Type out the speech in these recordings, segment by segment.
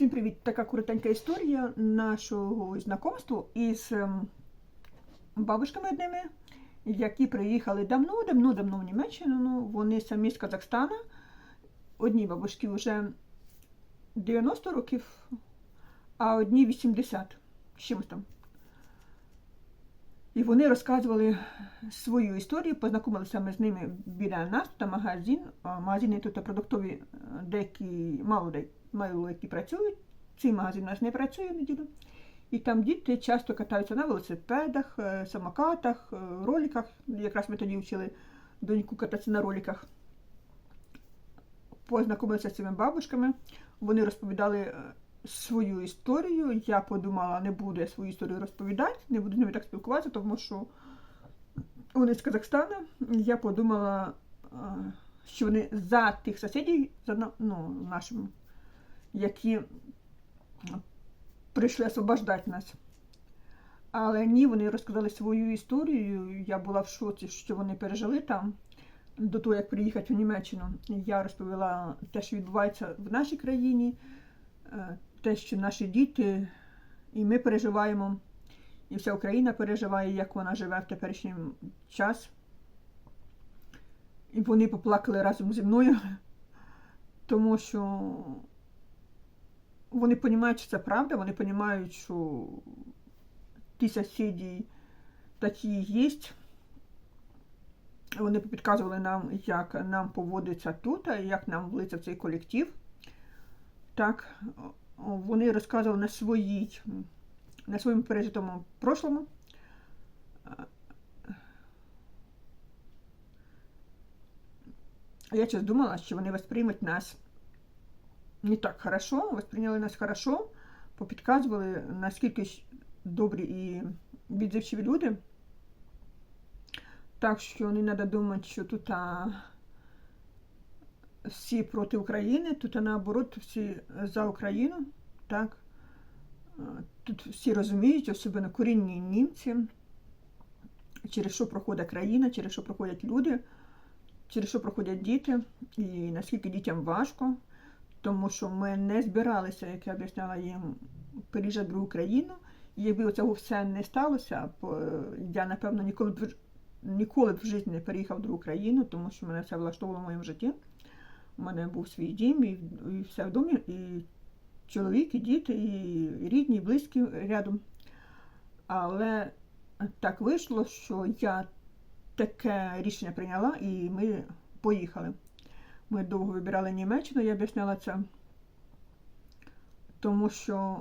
Всім привіт! Така коротенька історія нашого знакомства із ем, бабушками одними, які приїхали давно-давно-давно в Німеччину. Ну, Вони самі з Казахстана. Одні бабушки вже 90 років, а одні 80 чимось там. І вони розказували свою історію, познайомилися ми з ними біля нас, тут магазин. Магазини тут продуктові е, деякі мало де мало які працюють. Цей магазин у нас не працює в неділю. І там діти часто катаються на велосипедах, е, самокатах, е, роликах. Якраз ми тоді вчили доньку кататися на роликах. Познайомилися з цими бабушками. Вони розповідали е, свою історію. Я подумала, не буду я свою історію розповідати, не буду з ними так спілкуватися, тому що вони з Казахстана. Я подумала, що вони за тих сусідів, за ну, нашим, які прийшли освобождати нас. Але ні, вони розказали свою історію. Я була в шоці, що вони пережили там до того, як приїхати в Німеччину. Я розповіла те, що відбувається в нашій країні, е, те, що наші діти, і ми переживаємо, і вся Україна переживає, як вона живе в теперішній час. І вони поплакали разом зі мною, тому що вони розуміють, що це правда, вони розуміють, що ті сусіди такі є. Вони підказували нам, як нам поводиться тут, як нам влиться в цей колектив. Так, вони розказували на своїй, на своєму пережитому прошлому. Я щось думала, що вони восприймуть нас не так хорошо, восприйняли нас хорошо, попідказували, наскільки добрі і відзивчиві люди. Так що не треба думати, що тут а, всі проти України, тут а, наоборот всі за Україну. Так? Тут всі розуміють, особливо корінні німці, через що проходить країна, через що проходять люди, через що проходять діти, і наскільки дітям важко, тому що ми не збиралися, як я об'ясняла їм, переїжджати в країну. І якби цього все не сталося, я, напевно, ніколи б ніколи б в житті не переїхав другу країну, тому що мене все влаштовувало в моєму житті. У мене був свій дім, і, і все в домі, і чоловік, і діти, і рідні, і близькі рядом. Але так вийшло, що я таке рішення прийняла, і ми поїхали. Ми довго вибирали Німеччину, я об'ясняла це, тому що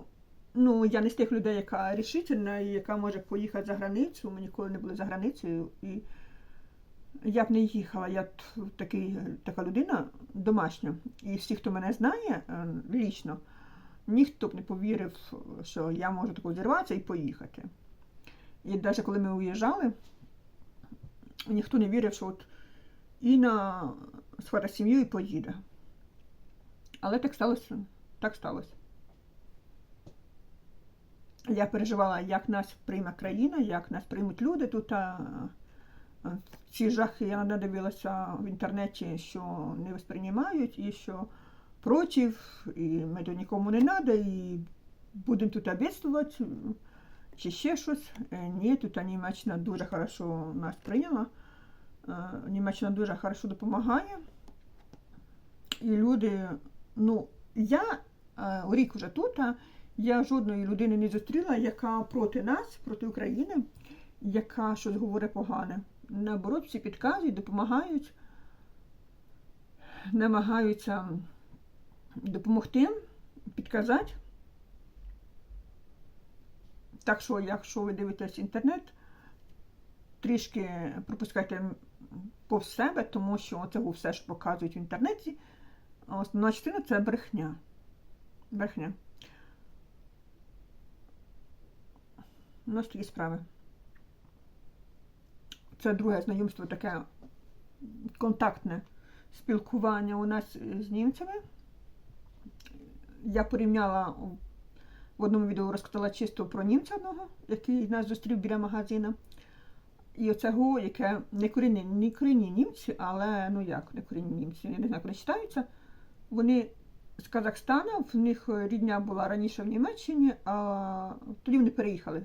ну, я не з тих людей, яка рішительна і яка може поїхати за границю. Ми ніколи не були за границею. І я б не їхала. Я такий, така людина домашня. І всі, хто мене знає е, лічно, ніхто б не повірив, що я можу таку зірватися і поїхати. І навіть коли ми уїжджали, ніхто не вірив, що от Інна схватить сім'ю і поїде. Але так сталося. Так сталося. Я переживала, як нас прийме країна, як нас приймуть люди. Тут ці жахи я надивилася в інтернеті, що не восприймають, і що проти, і ми до нікому не треба, і будемо тут обідствувати, чи ще щось. Е, Ні, тут Німеччина дуже хорошо нас прийняла. Е, Німеччина дуже хорошо допомагає. І люди, ну, я е, рік вже тут. а я жодної людини не зустріла, яка проти нас, проти України, яка щось говорить погане. Наоборот, всі підказують, допомагають, намагаються допомогти, підказати. Так що, якщо ви дивитесь інтернет, трішки пропускайте повз себе, тому що це все, що показують в інтернеті, основна частина це брехня. Брехня. У нас такі справи. Це друге знайомство таке контактне спілкування у нас з німцями. Я порівняла в одному відео розказала чисто про німця одного, який нас зустрів біля магазина. І оцього, яке не корінні, не корінні німці, але ну як не корінні німці, я не знаю, як вони читаються. Вони з Казахстана. В них е, рідня була раніше в Німеччині, а тоді вони переїхали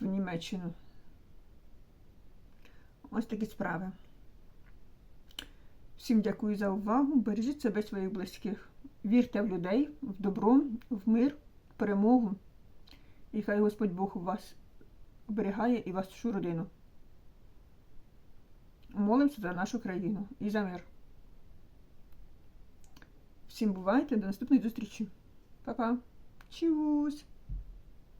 в Німеччину. Ось такі справи. Всім дякую за увагу. Бережіть себе своїх близьких. Вірте в людей, в добро, в мир, в перемогу. І хай Господь Бог вас оберігає і вашу родину. Молимося за нашу країну і за мир. Всім бувайте, до наступної зустрічі. Па-па. Чус!